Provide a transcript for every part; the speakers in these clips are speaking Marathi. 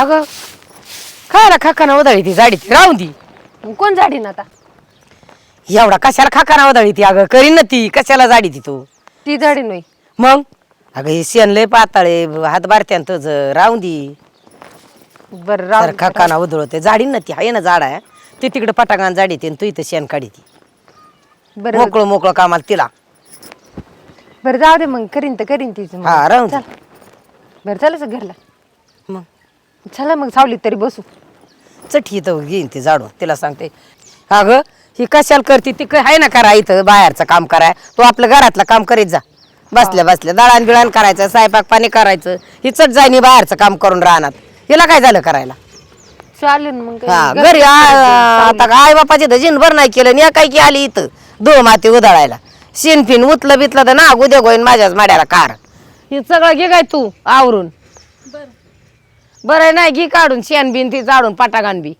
अगं खायला खाकाना उधळी ती जाडी ती राहून मग कोण झाडीन आता? एवढा कशाला खाकाना उधळी ती अगं करीन ना ती. कशाला जाडी ती? तू ती झाडीन होई मग? अगं हे शेण लय पाताळे हात बारत्यान तुझ. राहून दी. बरं राहू तर खाकाना उधळते जाडी ना ती. आहे ना झाड आहे. ती तिकडे पटांगण जाडी ती तू इथं शेण काढी ती बरं मोकळं मोकळं कामाला तिला. बरं जाऊ दे मग. करीन तर करीन तीच मग. हा राहून दे. बरं चालायचं घरला. चला मग सावलीत तरी बसू. चठी इथं घेईन ती जाडून तिला सांगते. अगं ही कशाला करते ती काय आहे ना करा इथं बाहेरचं काम कराय तू आपलं घरातलं काम करीत जा. बसल्या बसल्या दळण बिळण करायचं स्वयंपाक पाणी करायचं ही चट जाईनी बाहेरचं काम करून राहणार. हिला काय झालं करायला? चालेल मग. हा घरी आ-. आता आई बापाची तर जिनभर नाही केलं आणि काय की आली इथं दो माती उधळायला. शिन फिन उतलं बितलं तर ना उद्या गोईन माझ्याच माड्याला कार. हे सगळं घे काय तू आवरून. बरं नाही घे काढून शेण बिन ती जाडून पटागान बी.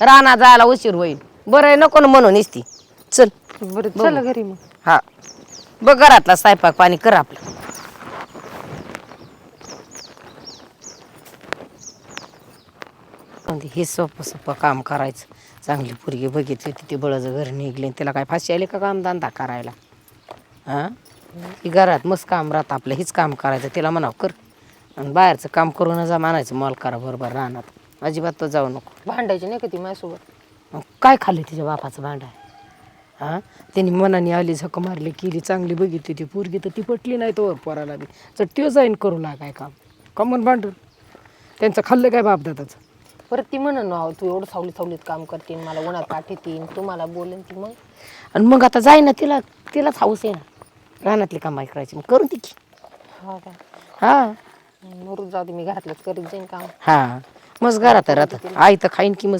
राणा जायला उशीर होईल. बरं आहे, नको ना म्हणून इसती चल. बरं चला घरी मग. हा. बघ घरातला स्वयंपाक पाणी कर आपलं. पण ते हे सोपं सोपं काम करायचं. चांगली पोरगी बघितली होती ती बळज घर निघले तिला काय फाशी आली का काम धंदा करायला? हा? ही घरात मस्त काम राहतं आपलं हीच काम करायचं तिला म्हणावं कर. आणि बाहेरचं काम करून जा म्हणायचं मॉल करा बरोबर राहणार अजिबात तर जाऊ नको. भांडायची नाही का ती माझ्यासोबत? मग काय खाल्लं तिच्या बापाचं भांडा? हा? त्यांनी मनाने आली झक मारली केली चांगली बघितली ती पोरगी तर ती पटली नाही तोवर पोराला बी. तर त्यो जाईन करू लागाय काम. कमन भांडून. त्यांचं खाल्लं काय बाप दादाचं परत ती म्हणून अहो तू एवढं सावलीत सावलीत काम करतीन मला उन्हात पाठवतीन तुम्हाला बोलेन ती मग. आणि मग आता जाई ना तिला तिलाच हाऊस आहे ना. रानातली कामाई करायची मग करून ती की. हा का? हा. मरून जाऊ दे मी घरातलंच करीत जाईन काम. हा मस्त घरात राहत आई तर खाईन की मग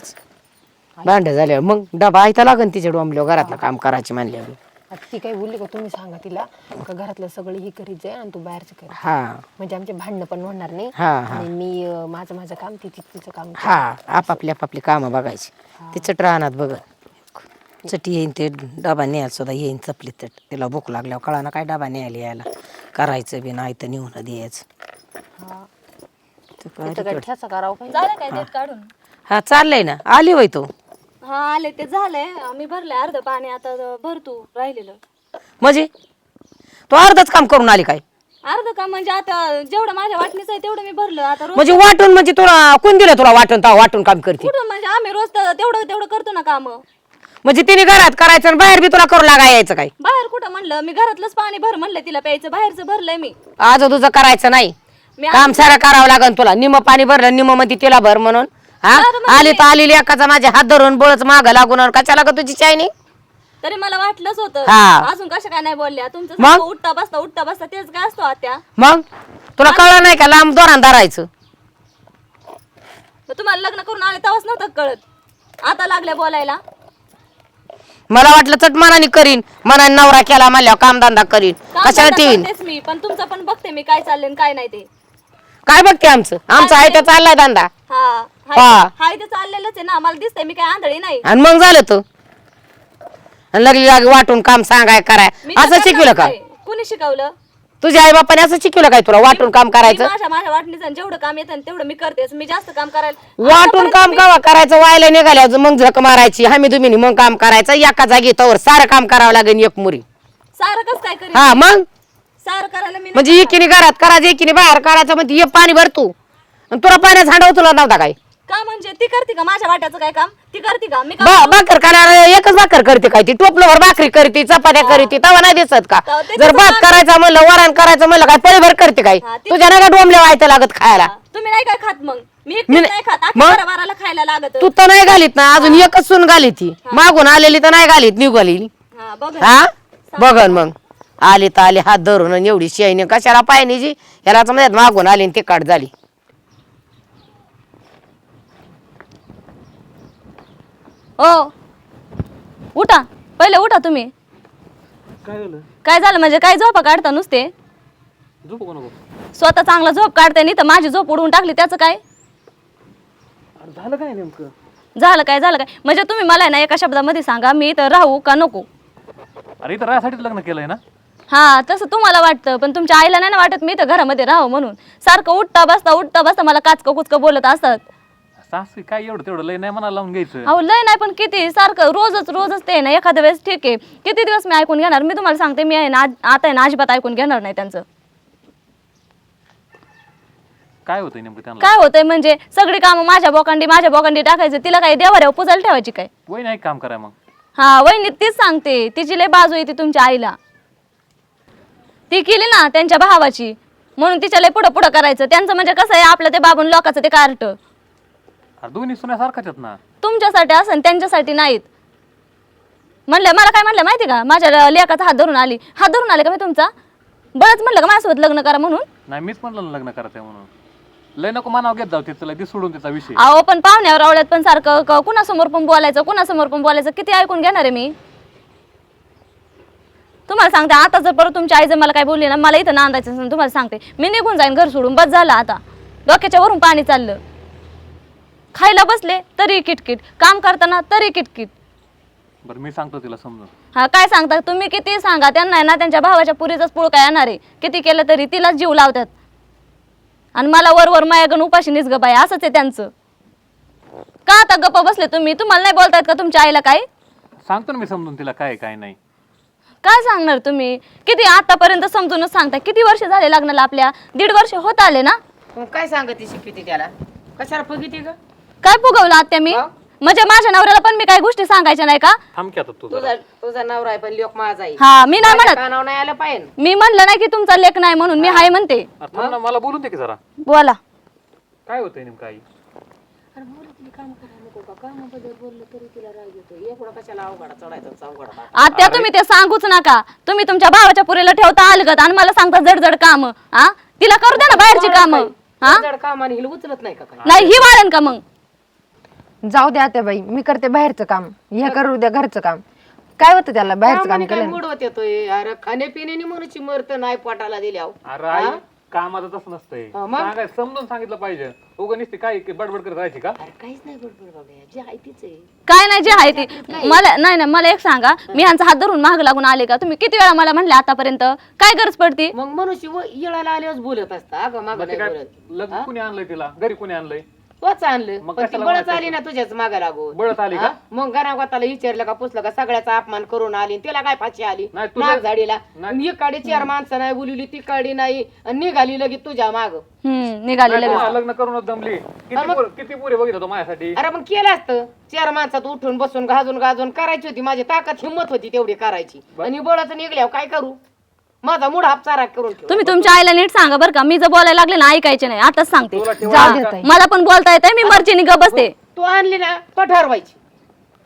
भांडं झाल्यावर. मग डबा आई तर लागन तिच्या डोंबल्यावर घरातलं काम करायची म्हणल्यावर. आता ती काही बोलली का? तुम्ही सांगा तिला का घरातलं सगळं ही करीत जाय आणि तू बाहेरचं कर. हा. म्हणजे आमचे भांडणं पण होणार नाही. हा हा. आणि मी अं, माझं माझं काम ती ती- तिचं काम हा आपापली आपापली कामं बघायची. ती चट राहणार बघ चट येईन ते डबा न्यायला सुद्धा येईन चपली चट तिला भूक लागल्यावर कळाना काय डबा न्यायला यायला. करायचं बी नाही तर नेऊन द्यायचं. हा. ते काय तिथं काय ठ्याचा करावं काही झालं काय देत काढून? हा चाललंय ना. आली होय तो? हा आले ते झालंय. मी भरले अर्ध पाणी आता भर तू राहिलेलं. म्हणजे? तो अर्धच काम करून आली काय? अर्ध का म्हणजे आता जेवढं माझ्या वाटणीचं आहे तेवढं मी भरलं. आता रोज म्हणजे वाटून म्हणजे तुला कोण दिलं तुला वाटून? ता वाटून काम करते. म्हणजे आम्ही रोज तर तेवढं तेवढं करतो ना काम. म्हणजे तिने घरात करायचं आणि बाहेर बी तुला करू लागा यायचं काय? बाहेर कुठं म्हणलं? मी घरातलंच पाणी भर म्हणलं तिला प्यायचं. बाहेरचं भरलंय मी. आज तुझं करायचं नाही. मी काम सारं करावं लागन तुला. निम पाणी भरलं निममध्ये तिला भर म्हणून. हा? आली तर आलेली एकाचा माझ्या हात धरून बळच माग लागून आणि कशाला का तुझी चायनी तरी मला वाटलंच होतं. हा. अजून कशा काय नाही बोलल्या. तुमचं मग? सारखं उठता बसता उठता बसता तेच काय असतो आत्या. मग? तुला कळलं नाही का लांब दोरान धरायचं? मग तुम्हाला लग्न करून आले तेव्हाच नव्हतं कळत. आता लागल्या बोलायला. मला वाटलं चट मनाने करीन. मनाने नवरा केला म्हणल्यावर कामधंदा करीन. काम कशाला धंदा ठेवीन? करतेच मी पण तुमचं पण बघते मी काय चाललंय आणि काय नाही ते. काय बघते आमचं? आमचं आहे तर चाललाय धंदा. हा हा. हाय हाय ते चाललेलंच आहे ना मला दिसतंय मी काय आंधळी नाही. आणि मग झालं आणि लगली लागे वाटून काम सांगाय कराय. मी तर असं शिकवलं का. कुणी शिकवलं? तुझ्या आई बापाने असं शिकवलं काय तुला वाटून काम मी करायचं? माझ्या माझ्या वाटणीचं जेवढं काम येतं ना तेवढं मी करतेच मी जास्त काम करायला वाटून काम कावा करायचं? व्हायला निघाल्या मग झक मारायची. हमी तुम्ही मग काम करायचं. एका जागी तवर सारं काम करावं लागेल एक मुरी. सारं कस काय करेल हा मग? सारं करायला मी म्हणजे एकीने घरात करायचं एकीने बाहेर काढायचं म्हणजे ये पाणी भर तू. आणि तुला पाण्यात हांडव तुला नव्हता काय? का म्हणजे? ती करते का? माझ्या वाट्याचं काय काम? ती करते का? मी बा काम भाकर करायला एकच भाकर करते काय ती? टोपल्यावर भाकरी करते चपात्या करते तवा नाही दिसत का? ते जर कसं भात करायचा म्हणलं वरण करायचं म्हणलं काय पळीभर करते काय? हा, ते- तुझ्या नाही का डोंबल्या व्हायचं लागत खायला? तुम्ही नाही काय खात मग? मी मी एकटीच नाही- नाही खात. मग? बाराला खायला लागत. तू तर नाही घालीत ना अजून एकच सून घाली ती. मागून आलेली तर नाही घालीत निघाली. हा बघ हा? बघन मग. आली तर आली हात धरून आणि एवढी शियाईने कशाला पाहिजे जी? ह्याला तर मागून आली आणि ते काट झाली. ओ उठा. पहिले उठा तुम्ही. काय झालं? काय झालं म्हणजे काय झोपा काढता नुसते? झोपू नको स्वतः चांगला झोप काढते नाही तर माझी झोप उडवून टाकली त्याचं काय? अरे झालं काय नेमकं? झालं काय झालं काय? म्हणजे तुम्ही मला आहे ना एका शब्दामध्ये सांगा मी इथं राहू का नको? अरे इथं रायासाठीच लग्न केलंय ना? हा तसं तुम्हाला वाटतं पण तुमच्या आईला नाही ना वाटत मी तर घरामध्ये राहावं म्हणून? सारखं उठता बसता उठता बसता मला काचकं कुचकं बोलत असतात सासू काय एवढं तेवढं लय नाही मनाला लावून घ्यायचं? अहो लय नाही पण किती सारखं रोजच रोजच ते ना एखाद्या वेळेस ठीक आहे. किती दिवस मी ऐकून घेणार? मी तुम्हाला सांगते मी आहे ना आज- आता आहे ना अजिबात ऐकून घेणार नाही त्यांचं. काय होतंय नेमकं त्यांना? काय होतंय म्हणजे सगळी कामं माझ्या बोकांडी माझ्या बोकांडी टाकायचं तिला काय देवाऱ्यावर पुजायला ठेवायची काय? वय नाही काम करा मग? हा वहिनी तीच सांगते तिची लय बाजू येते तुमच्या आईला. ती केली ना त्यांच्या भावाची. म्हणून तिच्या लय पुढं पुढं करायचं. त्यांचं म्हणजे कसं आहे आपलं ते बाबून लोकांचं ते कार्ट. अरे दोन्ही सुन्यासारखाच आहेत ना. तुमच्यासाठी असं त्यांच्यासाठी नाहीत. म्हणलं मला काय म्हणलं माहिती का? माझ्या लेकाचा हात धरून आली. हात धरून आले का मी तुमचा? बळच म्हणलं का माझ्यासोबत लग्न करा म्हणून? नाही मीच म्हणलं लग्न करायचंय म्हणून. लय नको मानाव घेत जाऊ तिचं लय ती सोडून तिचा विषय. अहो पण पाहुण्यावर आवडत पण सारखं क- कुणासमोर पण बोलायचं कुणासमोर पण बोलायचं. किती ऐकून घेणार आहे मी? तुम्हाला सांगते आता जर परत तुमची आई जर मला काय बोलली ना मला इथं नांदायचं असेल, तुम्हाला सांगते. मी निघून जाईन घर सोडून बस झालं आता. डोक्याच्या वरून पाणी चाललं. खायला बसले तरी किटकिट. काम करताना तरी किटकिट. बरं मी सांगतो तिला समजून. हा काय सांगता? तुम्ही किती सांगा त्यांना आहे ना त्यांच्या भावाच्या पुरीचाच पुळ काय येणार आहे? किती केलं तरी तिलाच जीव लावतात. आणि मला वर वर मायागण उपाशी निसग बाय असंच आहे त्यांचं. का आता गप्प बसले तुम्ही? तुम्हाला नाही बोलतायत का तुमच्या आईला काय सांगतो ना मी समजून तिला काय आहे, काय नाही. काय सांगणार तुम्ही? किती आतापर्यंत समजूनच सांगता. किती वर्ष झाले लग्नाला आपल्या? दीड वर्ष होत आले ना? मग काय सांगते शिकविते त्याला? कशाला फुगिते ग? काय फुगवलं आत्या मी? म्हणजे माझ्या नवऱ्याला पण मी काही गोष्टी सांगायच्या नाही का? थांब की आता तू जरा. तुझा तुझा नवरा आहे पण लोक माझा आहे. हा मी नाही म्हणत. कानावर नाही आलं पाहिजे. मी म्हणलं नाही की तुमचा लेख नाही म्हणून मी हाय म्हणते. अरे थांब ना मला बोलून दे की जरा. बोला. काय होतंय नेमकं आई? एवढा कशाला अवघडा चढायचा अवघडा आत्या तुम्ही ते सांगूच नका. तुम्ही तुमच्या भावाच्या पुरीला ठेवता अलगत आणि मला सांगता जड जड काम. हा तिला करू द्या ना बाहेरची काम. हा? जड काम आणि हिला उचलत नाही का काय नाही ही वाढन का मग? जाऊ द्या त्या बाई मी करते बाहेरचं काम. ह्या करू द्या घरचं काम. काय होतं त्याला बाहेरचं काम कामाने काय केलं मूड होते तो अरे खाण्यापिण्याने मरत नाही पोटाला दिल्या अरे आई कामाचं तसं नसतंय. सांगाय समजून सांगितलं पाहिजे. उगा नुसती काय बडबड करत राहायची का? अरे काहीच नाही बडबड बाबा जे आहे तीच आहे. काय नाही जे आहे ते मला नाही नाही मला एक सांगा. मी यांचा हात धरून माग लागून आले का? तुम्ही किती वेळा मला म्हणले आतापर्यंत? काय गरज पडती? मग मनुष्य व येळाला आल्यावर बोलत असता. अगं माग मग ते नाही काय बोलत. लग्न कुणी आणलंय तिला? घरी कुणी आणलंय? तोच आणलं. मग पण ती कशाला बळच म्हणायचं? आली ना तुझ्याच मागा लागू बळत आली का? मग घरागोताला विचारलं का पुसलं का? सगळ्याचा अपमान करून आली तिला काय फाशी आली? नाही, तुझं- नाग झाडीला नाही. ही काडी चार माणसं नाही बोलवली ती काडी नाही आणि निघाली लगेच तुझ्या माग. हम्म निघाले नाही, लगेच. तुम्हाला लग्न करूनच दमली किती पोर- किती पुरे बघितलं तो माझ्यासाठी? अरे मग केलं असतं. चार माणसात उठून बसून गाजून गाजून करायची होती. माझी ताकद हिंमत होती तेवढी करायची. आणि बळच निघल्यावर काय करू? माझा मूड हापचारा करून ठेव. तुम्ही तुमच्या आईला नीट सांगा बरं का. मी जर बोलायला लागले ना ऐकायचे नाही. आताच सांगते. तुला ठेवा जाऊ देत मला पण बोलता येते मी मर्जीने ग बसते. तू आणली ना तो ठरवायची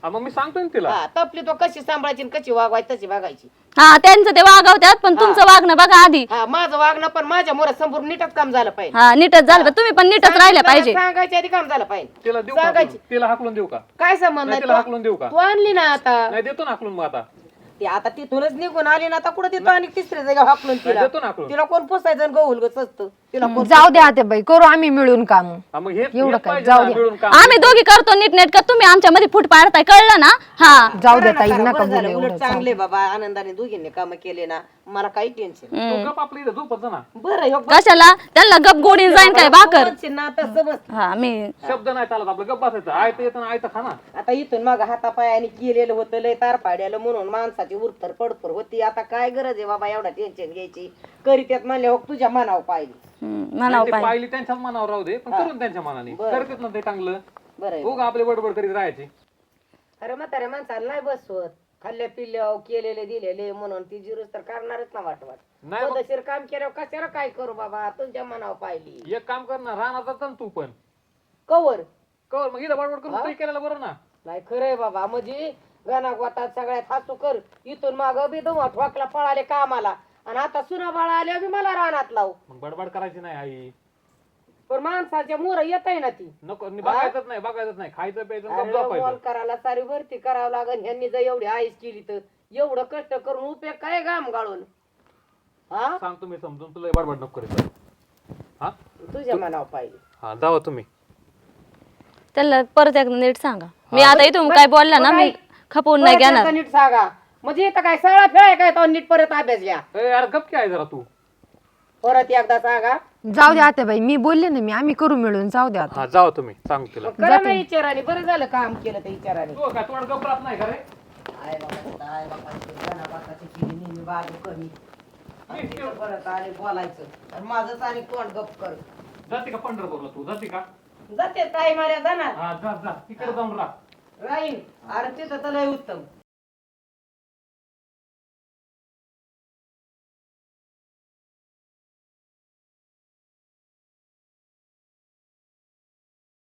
हा, मग मी सांगतो ना तिला. हा तपली तो कशी सांभाळायची आणि कशी वागवायची तशी वागायची. हा त्यांचं ते वागवतात पण तुमचं वागणं बघा आधी. हा माझं वागणं पण माझ्या मोरात संपूर्ण नीटच काम झालं पाहिजे. हा नीटच झालं पाहिजे. तुम्ही पण नीटच राहिल्या पाहिजे. सांगायच्या आधी काम झालं पाहिजे. तिला देऊ का सांगायची. हाकलून? तिला हाकलून देऊ का? काय संबंध नाही नाही तिला? हाकलून देऊ का? तू आणली ना आता. नाही देतो ना हाकलून मग आता. ती आता तिथूनच निघून आली ना आता कुठे देतो आणि तिसऱ्या जागा हाकलून तिला. देतो ना हाकलून. तिला कोण पोसायचं आणि गहूल गच असतं? तिला कोण जाऊ द्या त्या बाई करू आम्ही मिळून काम. हा, मग हे एवढं हेच काय, पाहिजे जाऊ ना, दे. काम. आम्ही दोघी करतो नीट नेट का तुम्ही आमच्या मध्ये फूट पाडताय कळलं ना? हा. जाऊ द्या करा, बरं बोलू झालं, एवढं उलट चांगले बाबा आनंदाने दोघींनी काम केले ना मला काही टेन्शन तू गप आपली इथं झोपत जा ना. बरं ह्यो कशाला? त्यांना गप गोडीन जाईन काय ना आता समज हा मी शब्द नाही चालत आपलं गप बसायचं. आयत येतं आयत खा ना. आता इथून मग हातापायाने केलेलं होतं लय तार पाड्याला म्हणून माणसाची उरतर पडपर होती. आता काय गरज आहे बाबा एवढा टेन्शन घ्यायची? करी त्यात म्हणले हो तुझ्या मनावर म्हणावं ते पाहिजे पाहिली त्यांच्याच मनावर राहू दे पण करून त्यांच्या मनाने. करतात ना ते चांगलं. बरं आहे. उगा आपले बडबड करीत राहायची? अरे म्हाताऱ्या माणसाला नाही बसवत. खाल्ल्या पिल्ल्या केलेले दिलेले म्हणून ती जिरूस तर करणारच ना वाट वाट नाही मग- काम केल्यावर कशाला काय करू बाबा? तुझ्या मनावर पाहिली. एक काम कर ना राहणार जातं ना तू पण. कवर? कवर मग इथं बडबड करून तू केलेलं बरं ना. नाही खरंय बाबा. म्हणजे गणा गोतात सगळ्यात हसू कर. इथून माग बी दमा ठोकला पळाले कामाला. आणि आता सुना बाळा आल्या बी मला रानात लावू. मग बडबड करायची नाही आई. पण माणसाच्या मोर येत आहे ना ती. नको नि- बघायचंच नाही बघायचंच नाही. खायचं प्यायचं गप झोपायचं. करायला सारी भरती करावं लागेल ह्यांनी जर एवढी आईस केली तर. एवढं कष्ट करून उपयोग काय गाम गाळून हा? सांगतो मी समजून. तुला बडबड नको करीत हा? तुझ्या मनावर पाहिजे हा जावा तुम्ही. त्याला परत एकदा नीट सांगा. मी आता इथून काय बोलला ना मी खपवून नाही परत घेणार. एकदा नीट सांगा. म्हणजे इथं काय सगळा खेळ काय तो नीट परत अभ्यास घ्या. ए, यार गप काय जरा तू. परत एकदा सांगा. जाऊ दे आता बाई मी बोलले ना मी आम्ही करू मिळून जाऊ दे आता. हा जावा तुम्ही सांग तिला. मग करा ना विचाराने बरं झालं काम केलं त्या विचाराने. तू काय तोंड गप राहत नाही का रे? आय बाबा, आय बाबा, ते गणाबापाची केली नेहमी बाजू कमी. आणि तिथं परत आले बोलायचं. आणि माझंच आणि तोंड गप कर. जाते का पंढरपूरला तू? जाते का? जाते ताई माऱ्या जाणार. हा जा जा. तिकडे जाऊन राहा. राहील अरे तिथं लय उत्तम.